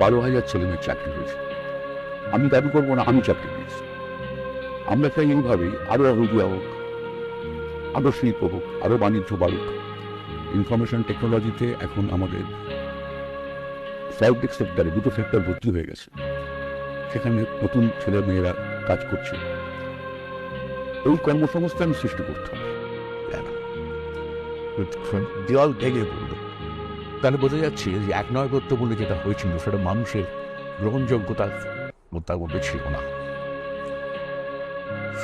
বারো হাজার ছেলে ছেলেমেয়ের চাকরি হয়েছে। আমি দাবি করব না, আমি চাকরি পেয়েছি। আমরা চাই এইভাবেই আরও রুগিয়া হোক আরও শিল্প হোক আরও বাণিজ্য বাড়ুক। ইনফরমেশন টেকনোলজিতে এখন আমাদের সাইবটেক সেক্টরে দুটো সেক্টর ভর্তি হয়ে গেছে। সেখানে নতুন ছেলে মেয়েরা কাজ করছে। এই কর্মসংস্থান সৃষ্টি করতে হবে। দেওয়াল ভেঙে পড়ল তাহলে বোঝা যাচ্ছে যে এক নয় করতে বলে যেটা হয়েছিল, সেটা মানুষের গ্রহণযোগ্যতার তার মধ্যে ছিল না।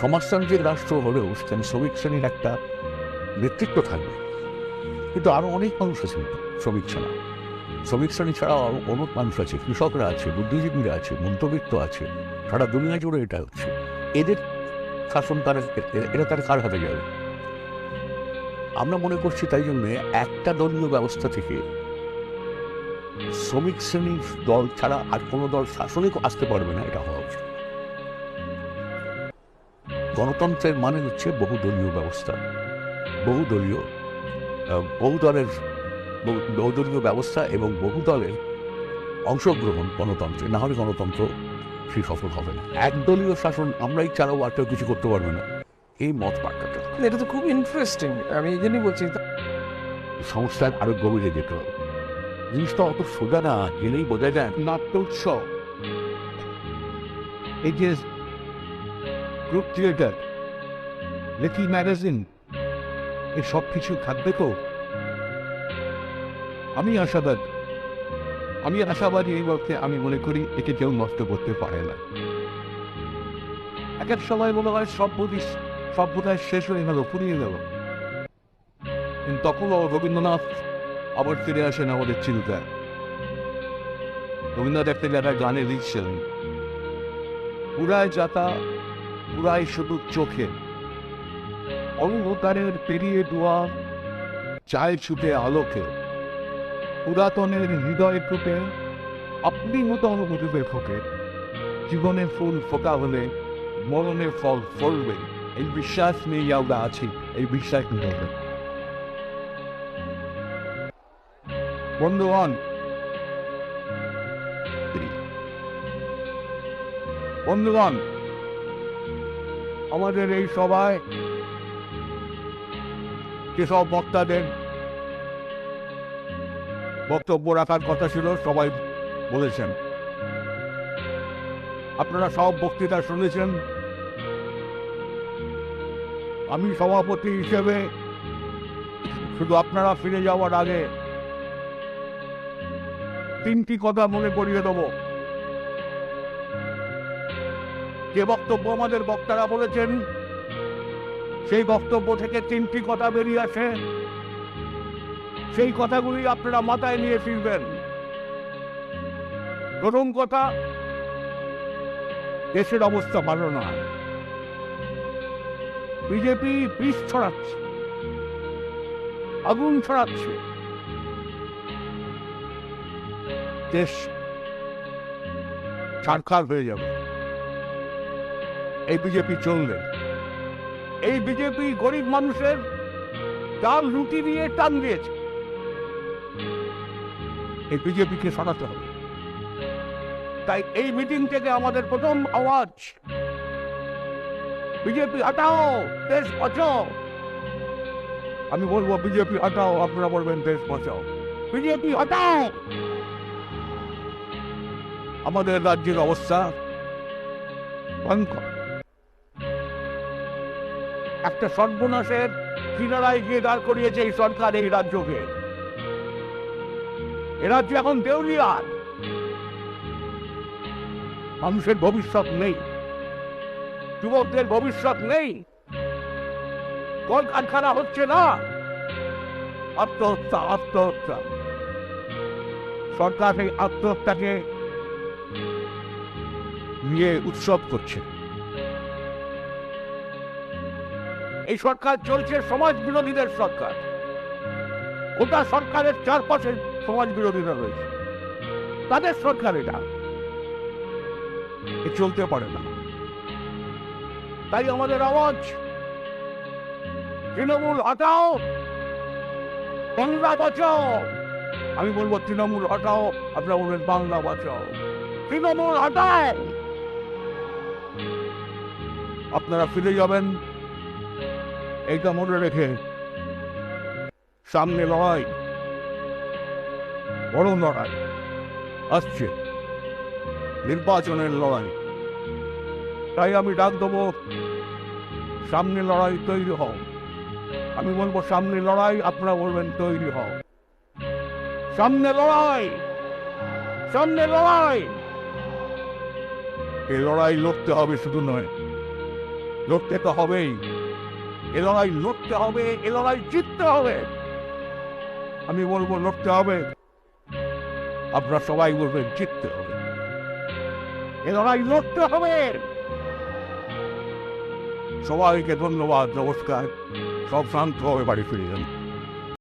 সমাজতান্ত্রিক রাষ্ট্র হলেও সেখানে শ্রমিক শ্রেণির একটা নেতৃত্ব থাকবে। কিন্তু আরও অনেক মানুষ আছে শ্রমিক ছাড়া। শ্রমিক শ্রেণি ছাড়াও আরও অনেক মানুষ আছে, কৃষকরা আছে, বুদ্ধিজীবীরা আছে, মধ্যবিত্ত আছে, সারা দুনিয়া জুড়ে এটা হচ্ছে। এদের শাসন তারা এটা তারা কার হাতে যাবে? আমরা মনে করছি তাই জন্য একটা দলীয় ব্যবস্থা থেকে শ্রমিক শ্রেণির দল ছাড়া আর কোনো দল শাসনে আসতে পারবে না এটা হওয়া উচিত। গণতন্ত্রের মানে হচ্ছে বহুদলীয় ব্যবস্থা। বহুদলীয় বহুদলের বহু- বহুদলীয় ব্যবস্থা এবং বহুদলের অংশগ্রহণ গণতন্ত্রে। না হলে গণতন্ত্র সে সফল হবে না। একদলীয় শাসন আমরাই ছাড়াও আর কেউ কিছু করতে পারবে না। এই মত হবে। এটা তো খুব ইন্টারেস্টিং আমি এই জন্যই বলছি সংস্থার আরও গভীরে যেতে হবে। জিনিসটা অত সোজা না গেলেই বোঝা যায় নাট্য উৎসব এই যে গ্রুপ থিয়েটার লিটল ম্যাগাজিন এই সব কিছু থাকবে তো? আমি আশাবাদ, আমি আশাবাদী এই বলতে আমি মনে করি একে কেউ নষ্ট করতে পারে না। এক এক সময় মনে হয় সব সব শেষ হয়ে গেল ফুরিয়ে গেল। কিন্তু রবীন্দ্রনাথ আবার ফিরে আসেন আমাদের চিন্তায় রবীন্দ্রনাথ একটা জায়গায় গানে লিখছেন, পুরায় যাতা পুরাই শুধু চোখে। অন্ধকারের পেরিয়ে দোয়া, চায় ছুটে আলোকে। পুরাতনের হৃদয় টুপে আপনি মতো অনুভূতিতে ফোকে জীবনের ফুল ফোকা হলে, মরণের ফল ফলবে। এই বিশ্বাস নিয়ে আমরা আছি, এই বিশ্বাস নিয়ে। বন্ধুগণ বন্ধুগণ, আমাদের এই সভায় যেসব বক্তাদের বক্তব্য রাখার কথা ছিল, সবাই বলেছেন। আপনারা সব বক্তৃতা শুনেছেন। আমি সভাপতি হিসেবে শুধু আপনারা ফিরে যাওয়ার আগে তিনটি কথা মনে করিয়ে দেবো। যে বক্তব্য আমাদের বক্তারা বলেছেন, সেই বক্তব্য থেকে তিনটি কথা বেরিয়ে আসে। সেই কথাগুলি আপনারা মাথায় নিয়ে ফিরবেন। প্রথম কথা, দেশের অবস্থা ভালো না বিজেপি বিষ ছড়াচ্ছে, আগুন ছড়াচ্ছে। দেশ ছাড়খার হয়ে যাবে। এই বিজেপি চলবে এই বিজেপি গরিব মানুষের চাল রুটি দিয়ে টান দিয়েছে। এই বিজেপিকে সরাতে হবে। তাই এই মিটিং থেকে আমাদের প্রথম আওয়াজ। বিজেপি হটাও, দেশ বাঁচাও। আমি বলব বিজেপি হটাও, আপনারা বলবেন, দেশ বাঁচাও। বিজেপি হটাও। আমাদের রাজ্যের অবস্থা একটা সর্বনাশের কিনারায় গিয়ে দাঁড় করিয়েছে এই সরকার এই রাজ্যকে। এ রাজ্য এখন দেউলিয়ার। মানুষের ভবিষ্যৎ নেই। যুবকদের ভবিষ্যৎ নেই। কলকারখানা হচ্ছে না। আত্মহত্যা আত্মহত্যা। সরকার এই আত্মহত্যাকে নিয়ে উৎসব করছে। এই সরকার চলছে সমাজ বিরোধীদের সরকার। গোটা সরকারের চারপাশে সমাজ বিরোধীরা রয়েছে। তাদের সরকার এটা। চলতে পারে না। তাই আমাদের আওয়াজ, তৃণমূল হটাও, বাংলা বাঁচাও। আমি বলব, তৃণমূল হটাও, আপনারা বলবেন, বাংলা বাঁচাও। তৃণমূল হটাও আপনারা ফিরে যাবেন। এইটা মনে রেখে। সামনে লড়াই। বড় লড়াই। আসছে। নির্বাচনের লড়াই। তাই আমি ডাক দেবো, সামনে লড়াই তৈরি হও। আমি বলব, সামনে লড়াই, আপনারা বলবেন, তৈরি হও। সামনে লড়াই! সামনে লড়াই! এই লড়াই লড়তে হবে শুধু নয়। লড়তে তো হবেই। এ লড়াই লড়তে হবে, এ লড়াই জিততে হবে। আমি বলব লড়তে হবে। আপনারা সবাই বলবেন জিততে হবে। এ লড়াই লড়তে হবে। সবাইকে ধন্যবাদ, নমস্কার। সব শান্ত হবে বাড়ি ফিরে যান।